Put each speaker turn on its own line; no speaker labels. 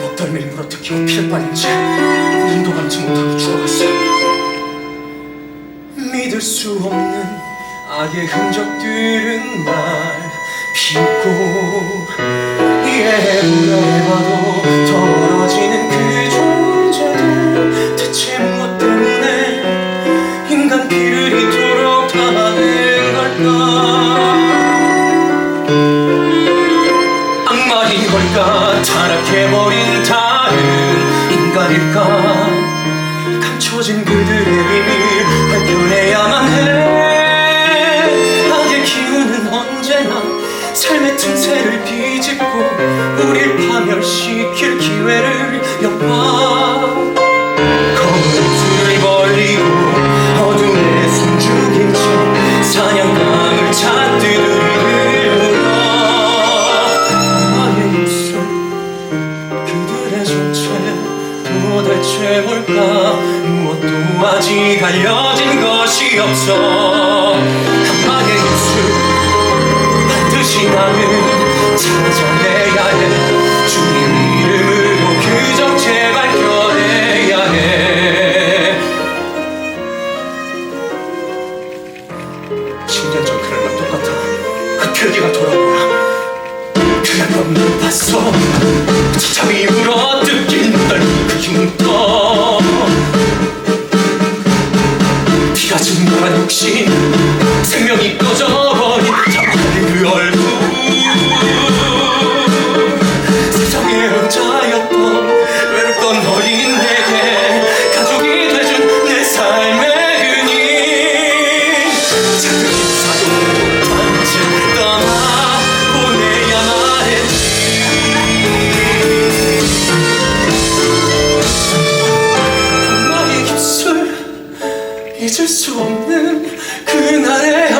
먹덜미를 물어뜯 기고 피를 빨린 채 눈도 감지 못하고 죽어갔어 믿을 수 없는 악의 흔적들은 날 비고 예우려해봐도 떨어지는 그 존재들 대체 무엇 때문에 인간 피를 걸까? 타락해버린 다른 인간일까? 감춰진 그들의 비밀 밝혀내야만 해. 악의 기운은 언제나 삶의 틈새를 비집고 우릴 파멸시킬 기회를 엿봐 대체 뭘까? 무엇도 아직 알려진 것이 없어. 한 방의 입술 반드시 나는 찾아내야 해. 주님 이름으로 그 정체 밝혀내야 해. 10년 전 그날과 똑같아. 그 표기가 돌아오라 그날 너는 봤어 이 꺼져버린 자만의 그 얼굴 세상에 혼자였던 외롭던 어린 내게 가족이 돼준 내 삶의 은인 작은 사도 못한 채 떠나 보내야만 했지 잊을 수 없는 그날의